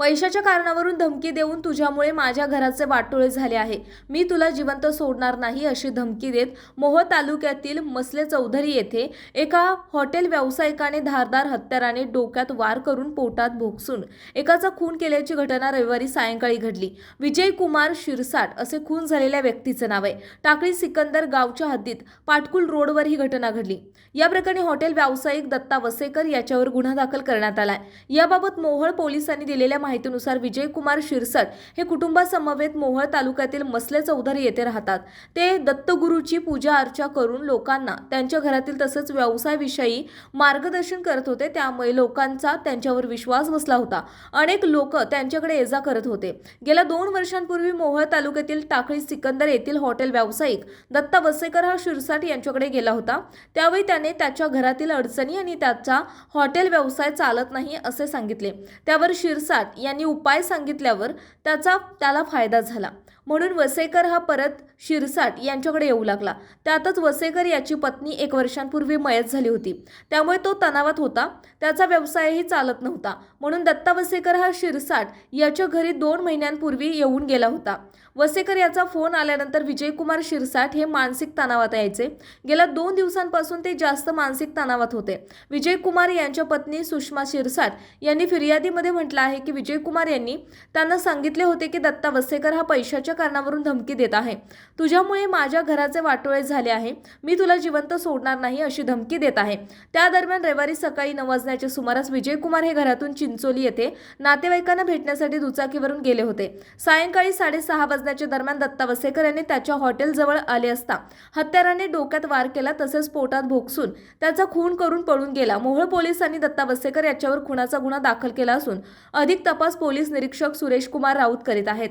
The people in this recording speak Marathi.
पैशाच्या कारणावरून धमकी देऊन तुझ्यामुळे माझ्या घराचे वाटोळे झाले आहे. मी तुला जिवंत सोडणार नाही अशी धमकी देत मोह तालुक्यातील मसले चौधरी येथे एका हॉटेल व्यावसायिकाने धारदार हत्याराने डोक्यात वार करून पोटात भोगसून एकाचा खून केल्याची घटना रविवारी सायंकाळी घडली. विजय कुमार शिरसाट असे खून झालेल्या व्यक्तीचं नाव आहे. टाकळी सिकंदर गावच्या हद्दीत पाटकुल रोडवर ही घटना घडली. या प्रकरणी हॉटेल व्यावसायिक दत्ता वसेकर याच्यावर गुन्हा दाखल करण्यात आलाय याबाबत मोहोळ पोलिसांनी दिलेल्या माहितीनुसार विजयकुमार शिरसट शिरसाट हे कुटुंबासमवेत मोहोळ तालुक्यातील मसले चौधरी येथे राहतात. ते दत्तगुरूची पूजा अर्चा करून लोकांना त्यांच्या घरातील तसंच व्यवसायाविषयी मार्गदर्शन करत होते. त्यामुळे लोकांचा त्यांच्यावर विश्वास बसला होता. अनेक लोक त्यांच्याकडे ये जा करत होते. गेल्या दोन वर्षांपूर्वी मोहोळ तालुक्यातील टाकळी सिकंदर येथील हॉटेल व्यावसायिक दत्ता वसेकर हा शिरसाट यांच्याकडे गेला होता. त्यावेळी त्याने त्याच्या घरातील अडचणी आणि त्याचा हॉटेल व्यवसाय चालत नाही असे सांगितले. त्यावर शिरसाट यांनी उपाय सांगितल्यावर त्याचा त्याला फायदा झाला. म्हणून वसेकर हा परत शिरसाट यांच्याकडे येऊ लागला. त्यातच वसेकर याची पत्नी एक वर्षांपूर्वी मयत झाली होती. त्यामुळे तो तणावात होता. त्याचा व्यवसायही चालत नव्हता. म्हणून दत्ता वसेकर हा शिरसाट याच्या घरी दोन महिन्यांपूर्वी येऊन गेला होता. वसेकर याचा फोन आल्यानंतर विजयकुमार शिरसाट हे मानसिक तणावात यायचे. गेल्या दोन दिवसांपासून ते जास्त मानसिक तणावात होते. विजयकुमार यांच्या पत्नी सुषमा शिरसाट यांनी फिर्यादीमध्ये म्हटलं आहे की विजयकुमार यांनी त्यांना सांगितले होते की दत्ता वसेकर हा पैशाच्या कारणावरून धमकी देत आहे. तुझ्यामुळे माझ्या घराचे वाटोळे झाले आहे. मी तुला जिवंत सोडणार नाही अशी धमकी देत आहे. त्या दरम्यान रविवारी सकाळी नऊ वाजण्याच्या सुमारास विजयकुमार हे घरातून चिंचोली येथे नातेवाईकांना भेटण्यासाठी दुचाकीवरून गेले होते. सायंकाळी साडेसहा वाजण्याच्या दरम्यान दत्ता वसेकर यांनी त्याच्या हॉटेलजवळ आले असता हत्याराने डोक्यात वार केला तसेच पोटात भोगसून त्याचा खून करून पळून गेला. मोहोळ पोलिसांनी दत्ता वसेकर याच्यावर खुनाचा गुन्हा दाखल केला असून अधिक तपास पोलीस निरीक्षक सुरेश कुमार राऊत करीत आहेत.